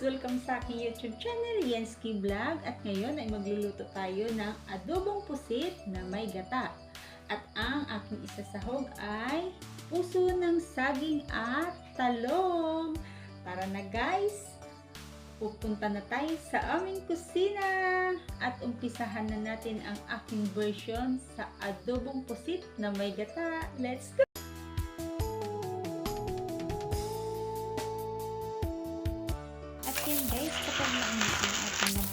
Welcome sa aking YouTube channel, Yenski Vlog. At ngayon ay magluluto tayo ng adobong pusit na may gata. At ang aking isasahog ay puso ng saging at talong. Tara na guys! Pupunta na tayo sa aming kusina at umpisahan na natin ang aking version sa adobong pusit na may gata. Let's go! Yun guys, kapag mainit ang ating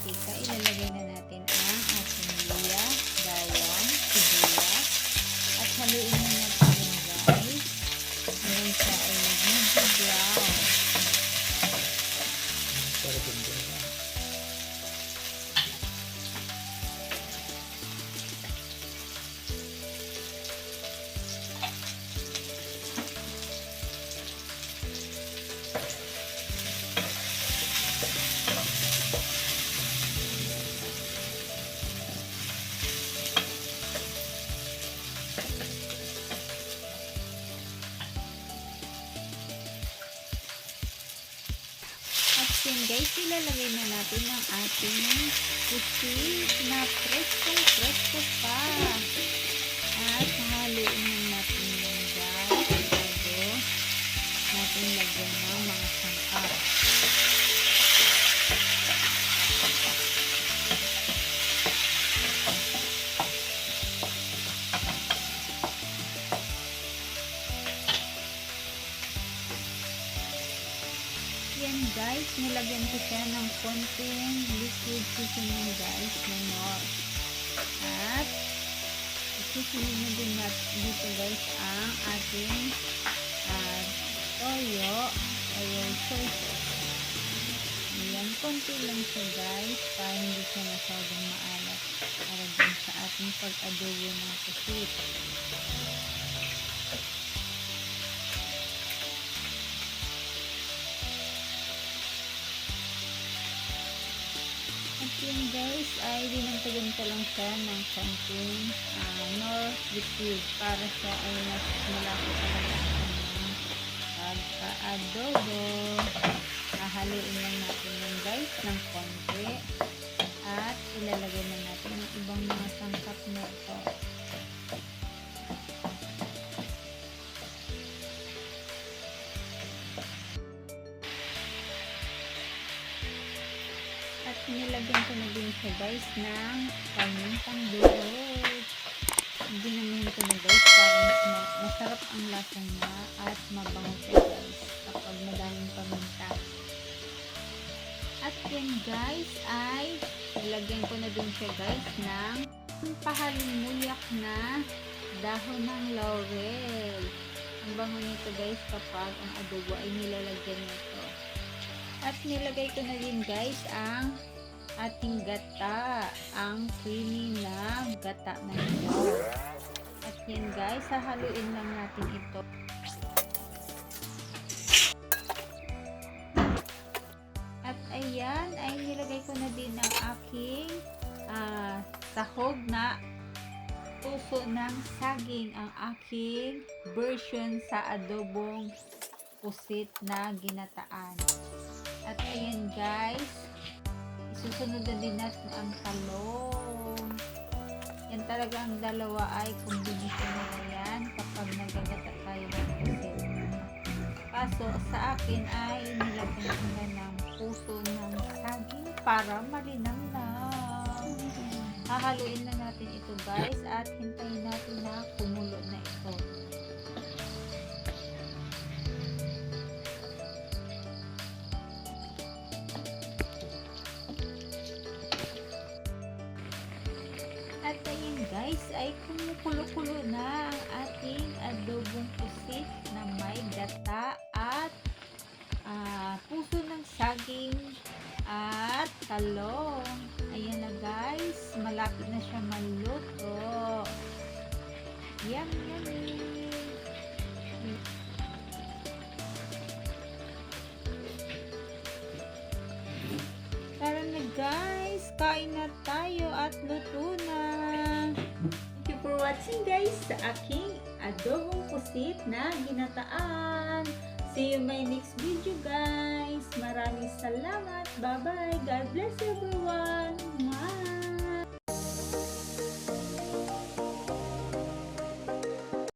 guys, ilalagay na natin ang ating pusit na preskong presko pa. At haluin na natin yan guys bago natin lagyan ng mga sangkap. Guys, nilagyan ko siya ng konting liquid seasoning guys na nor. At isusunod na din natin dito guys ang ating uh, toyo o yung soy sauce. Yan, konti lang siya guys para hindi siya masyadong maalat para din sa ating pag-adobo ng pusit. Yun guys, ay dinagdagan ko lang siya ng konting uh, nor liquid para siya ay mas malaki talaga ang kanyang pagka-adobo. Nilagyan ko na din siya guys ng pamintang durog. Ginamihin ko na guys para mas ma- masarap ang lasa niya at mabango siya guys kapag madaming paminta. At yan guys ay nilagyan ko na din siya guys ng pahalimulyak na dahon ng laurel. Ang bango nito guys kapag ang adobo ay nilalagyan nito. At nilagay ko na din guys ang ating gata, ang creamy na gata na ito. At yan guys, hahaluin lang natin ito. At ayan, ay nilagay ko na din ang aking ah, sahog na puso ng saging ang aking version sa adobong pusit na ginataan. At ayan guys, isusunod na din natin ang talong. Yan talaga ang dalawa ay combination na yan kapag nagagata tayo ng pusit. Kaso sa akin ay nilagyan ko na ng puso ng saging para malinang na. Hahaluin na natin ito guys at hintayin natin na kumulo na ito. Guys, ay kumukulo-kulo na ang ating adobong pusit na may gata at ah, puso ng saging at talong. Ayan na guys, malapit na siya maluto. Yum, yummy! Tara na guys, kain na tayo at luto na. Watching guys sa aking adobong pusit na ginataan. See you my next video guys. Maraming salamat. Bye-bye. God bless everyone.